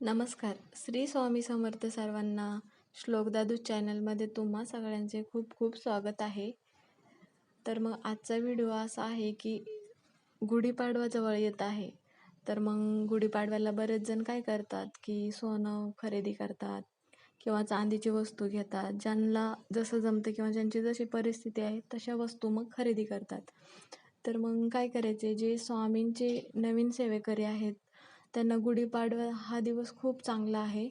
नमस्कार. श्री स्वामी समर्थ सर्वांना श्लोकदादू चॅनलमध्ये तुम्हा सगळ्यांचे खूप खूप स्वागत आहे. तर मग आजचा व्हिडिओ असा आहे की गुढीपाडवा जवळ येत आहे. तर मग गुढीपाडव्याला बरेच जण काय करतात की सोनं खरेदी करतात किंवा चांदीची वस्तू घेतात. ज्यांना जसं जमतं किंवा ज्यांची जशी परिस्थिती आहे तशा वस्तू मग खरेदी करतात. तर मग काय करायचे? जे स्वामींचे नवीन सेवेकरी आहेत त्यांना गुढीपाडवा हा दिवस खूप चांगला आहे.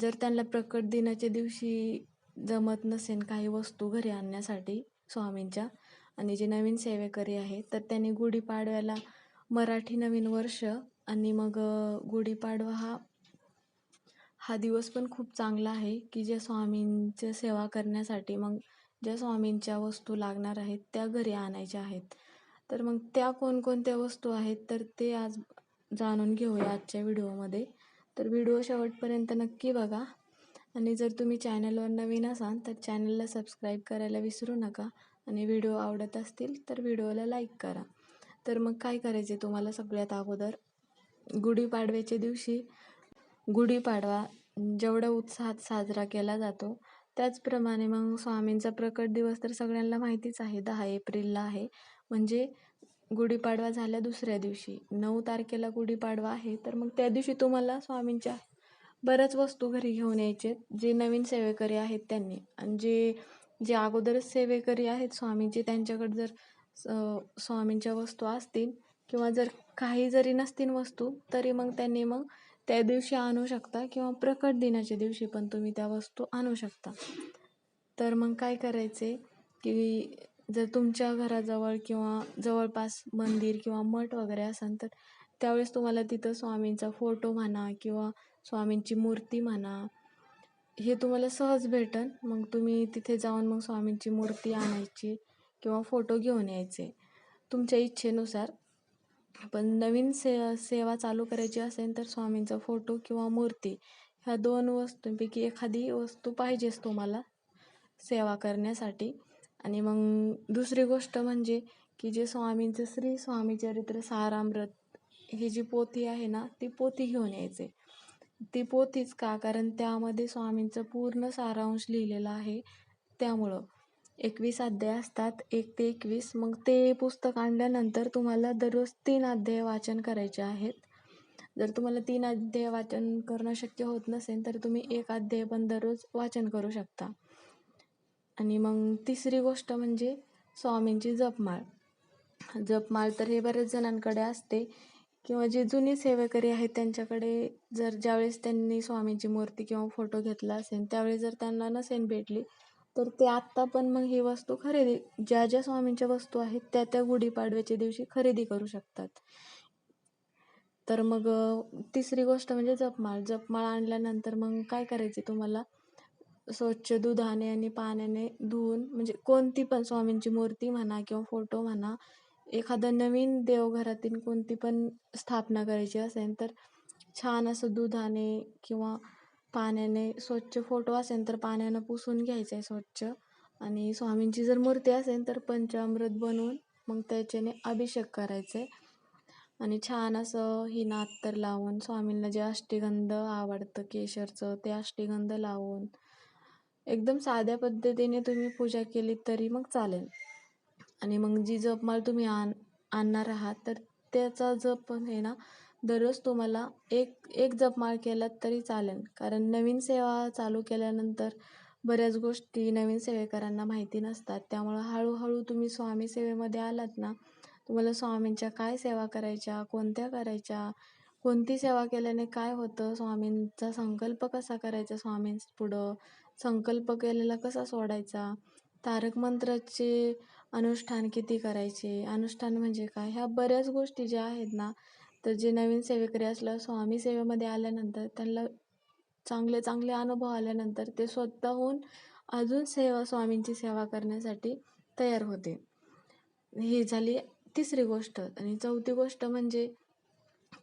जर त्यांना प्रकट दिनाच्या दिवशी जमत नसेल काही वस्तू घरी आणण्यासाठी स्वामींच्या आणि जे नवीन सेवेकरी आहेत तर त्यांनी गुढीपाडव्याला मराठी नवीन वर्ष आणि मग गुढीपाडवा हा हा दिवस पण खूप चांगला आहे की ज्या स्वामींच्या सेवा करण्यासाठी मग ज्या स्वामींच्या वस्तू लागणार आहेत त्या घरी आणायच्या आहेत. तर मग त्या कोणकोणत्या वस्तू आहेत तर ते आज जाणून घेऊया आजच्या व्हिडिओमध्ये. तर व्हिडिओ शेवटपर्यंत नक्की बघा. आणि जर तुम्ही चॅनलवर नवीन असाल तर चॅनलला सबस्क्राईब करायला विसरू नका. आणि व्हिडिओ आवडत असतील तर व्हिडिओला लाईक करा. तर मग काय करायचे तुम्हाला सगळ्यात अगोदर? गुढीपाडव्याच्या दिवशी गुढीपाडवा जेवढा उत्साहात साजरा केला जातो त्याचप्रमाणे मग स्वामींचा प्रकट दिवस तर सगळ्यांना माहितीच आहे दहा एप्रिलला आहे. म्हणजे गुढीपाडवा झाल्या दुसऱ्या दिवशी. नऊ तारखेला गुढीपाडवा आहे तर मग त्या दिवशी तुम्हाला स्वामींच्या बऱ्याच वस्तू घरी घेऊन यायचे जे नवीन सेवेकरी आहेत त्यांनी. आणि जे जे अगोदरच सेवेकरी आहेत स्वामींचे त्यांच्याकडे जर स्वामींच्या वस्तू असतील किंवा जर काही जरी नसतील वस्तू तरी मग त्यांनी मग त्या दिवशी आणू शकता किंवा प्रकट दिनाच्या दिवशी पण तुम्ही त्या वस्तू आणू शकता. तर मग काय करायचे की जर तुमच्या घराजवळ किंवा जवळपास मंदिर किंवा मठ वगैरे असेल तर त्यावेळेस तुम्हाला तिथं स्वामींचा फोटो म्हणा किंवा स्वामींची मूर्ती म्हणा हे तुम्हाला सहज भेटेल मग तुम्ही तिथे जाऊन मग स्वामींची मूर्ती आणायची किंवा फोटो घेऊन यायचे. तुमच्या इच्छेनुसार. पण नवीन से सेवा चालू करायची असेल तर स्वामींचा फोटो किंवा मूर्ती ह्या दोन वस्तूंपैकी एखादी वस्तू पाहिजेच तुम्हाला सेवा करण्यासाठी. आणि मग दुसरी गोष्ट म्हणजे की जे स्वामींचं श्री स्वामी चरित्र सारामृत ही जी पोथी आहे ना ती पोथी घेऊन यायचे. ती पोथीच का? कारण त्यामध्ये स्वामींचं पूर्ण सारांश लिहिलेला आहे त्यामुळं. एकवीस अध्याय असतात एक ते एकवीस. मग ते पुस्तक आणल्यानंतर तुम्हाला दररोज तीन अध्याय वाचन करायचे आहेत. जर तुम्हाला तीन अध्याय वाचन करणं शक्य होत नसेल तर तुम्ही एक अध्याय पण दररोज वाचन करू शकता. आणि मग तिसरी गोष्ट म्हणजे स्वामींची जपमाळ. जपमाळ तर हे बरेच जणांकडे असते किंवा जे जुने सेवेकरी आहेत त्यांच्याकडे जर ज्यावेळेस त्यांनी स्वामींची मूर्ती किंवा फोटो घेतला असेल त्यावेळेस जर त्यांना नसेल भेटली तर ते आत्ता पण मग ही वस्तू खरेदी ज्या ज्या स्वामींच्या वस्तू आहेत त्या त्या गुढीपाडव्याच्या दिवशी खरेदी करू शकतात. तर मग तिसरी गोष्ट म्हणजे जपमाळ. जपमाळ आणल्यानंतर मग काय करायचे तुम्हाला? स्वच्छ दुधाने आणि पाण्याने धुवून म्हणजे कोणती पण स्वामींची मूर्ती म्हणा किंवा फोटो म्हणा एखादा नवीन देवघरातील कोणती पण स्थापना करायची असेल तर छान असं दुधाने किंवा पाण्याने स्वच्छ फोटो असेल तर पाण्यानं पुसून घ्यायचं आहे स्वच्छ. आणि स्वामींची जर मूर्ती असेल तर पंचामृत बनवून मग त्याच्याने अभिषेक करायचं आहे आणि छान असं ही नात्तर लावून स्वामींना जे अष्टीगंध आवडतं केशरचं ते अष्टीगंध लावून एकदम साध्या पद्धतीने तुम्ही पूजा केली तरी मग चालेल. आणि मग जी जपमाळ तुम्ही आण आणणार आहात तर त्याचा जप पण आहे ना दररोज तुम्हाला एक एक जपमाळ केलात तरी चालेल. कारण नवीन सेवा चालू केल्यानंतर बऱ्याच गोष्टी नवीन सेवेकरांना माहिती नसतात. त्यामुळं हळूहळू तुम्ही स्वामी सेवेमध्ये आलात ना तुम्हाला स्वामींच्या काय सेवा करायच्या कोणत्या करायच्या कोणती सेवा केल्याने काय होतं स्वामींचा संकल्प कसा करायचा स्वामींपुढं संकल्प केलेला कसा सोडायचा? तारक मंत्राचे अनुष्ठान किती करायचे? अनुष्ठान म्हणजे काय? ह्या बऱ्याच गोष्टी ज्या आहेत ना तर जे नवीन सेवेकरी असल्यावर स्वामी सेवेमध्ये आल्यानंतर त्यांना चांगले चांगले अनुभव आल्यानंतर ते स्वतःहून अजून सेवा स्वामींची सेवा करण्यासाठी तयार होते. ही झाली तिसरी गोष्ट. आणि चौथी गोष्ट म्हणजे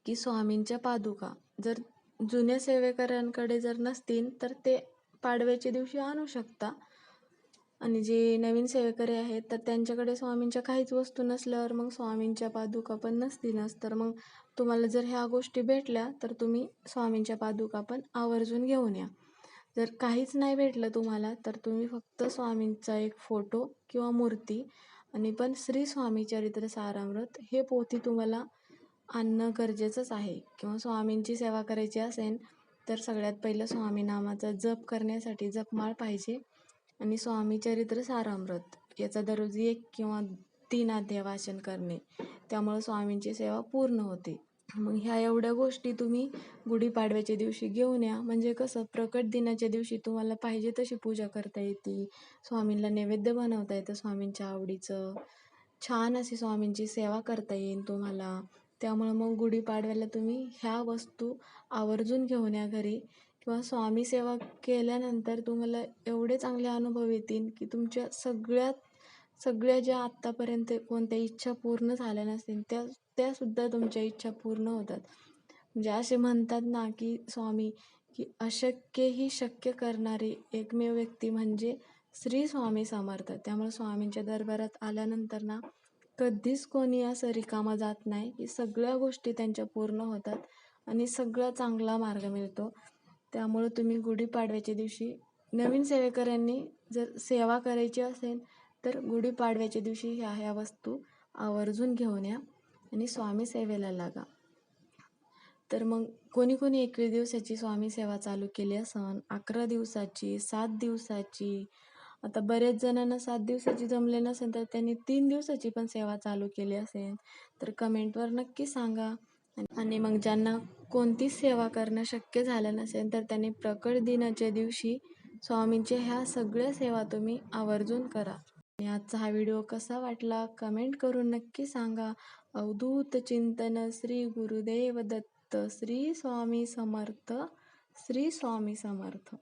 की स्वामींच्या पादुका. जर जुन्या सेवेकऱ्यांकडे जर नसतील तर ते पाडव्याच्या दिवशी आणू शकता. आणि जे नवीन सेवेकरी आहेत तर त्यांच्याकडे स्वामींच्या काहीच वस्तू नसल्यावर मग स्वामींच्या पादुका पण नसतीलच तर मग तुम्हाला जर ह्या गोष्टी भेटल्या तर तुम्ही स्वामींच्या पादुका पण आवर्जून घेऊन या. जर काहीच नाही भेटलं तुम्हाला तर तुम्ही फक्त स्वामींचा एक फोटो किंवा मूर्ती आणि पण श्री स्वामी चरित्र सारामृत हे पोथी तुम्हाला आणणं गरजेचंच आहे. किंवा स्वामींची सेवा करायची असेल तर सगळ्यात पहिलं स्वामी नामाचा जप करण्यासाठी जपमाळ पाहिजे आणि स्वामी चरित्र सारामृत. याचा दररोज एक किंवा तीन अध्याय वाचन करणे. त्यामुळे स्वामींची सेवा पूर्ण होते. मग ह्या एवढ्या गोष्टी तुम्ही गुढीपाडव्याच्या दिवशी घेऊन या. म्हणजे कसं प्रकट दिनाच्या दिवशी तुम्हाला पाहिजे तशी पूजा करता येते. स्वामींना नैवेद्य बनवता येतं स्वामींच्या आवडीचं. छान अशी स्वामींची सेवा करता येईल तुम्हाला. त्यामुळं मग गुढीपाडव्याला तुम्ही ह्या वस्तू आवर्जून घेऊन या घरी. किंवा स्वामी सेवा केल्यानंतर तुम्हाला एवढे चांगले अनुभव येतील की तुमच्या सगळ्यात सगळ्या ज्या आत्तापर्यंत कोणत्या इच्छा पूर्ण झाल्या नसतील त्या त्यासुद्धा तुमच्या इच्छा पूर्ण होतात. म्हणजे असे म्हणतात ना की स्वामी की अशक्यही शक्य करणारी एकमेव व्यक्ती म्हणजे श्री स्वामी समर्थ. त्यामुळे स्वामींच्या दरबारात आल्यानंतर ना कधीच कोणी असं रिकामा जात नाही की सगळ्या गोष्टी त्यांच्या पूर्ण होतात आणि सगळा चांगला मार्ग मिळतो. त्यामुळं तुम्ही गुढीपाडव्याच्या दिवशी नवीन सेवेकऱ्यांनी जर सेवा करायची असेल तर गुढीपाडव्याच्या दिवशी ह्या ह्या वस्तू आवर्जून घेऊन या आणि स्वामी सेवेला लागा. तर मग कोणी कोणी एकवीस दिवसाची स्वामी सेवा चालू केली असन अकरा दिवसाची सात दिवसाची आता बरेच जणांना सात दिवसाची जमले नसेल तर त्यांनी तीन दिवसाची पण सेवा चालू केली असेल तर कमेंटवर नक्की सांगा. आणि मग ज्यांना कोणतीच सेवा करणं शक्य झालं नसेल तर त्यांनी प्रकट दिनाच्या दिवशी स्वामींच्या ह्या सगळ्या सेवा तुम्ही आवर्जून करा. आणि आजचा हा व्हिडिओ कसा वाटला कमेंट करून नक्की सांगा. अवधूत चिंतन श्री गुरुदेव दत्त श्री स्वामी समर्थ श्री स्वामी समर्थ.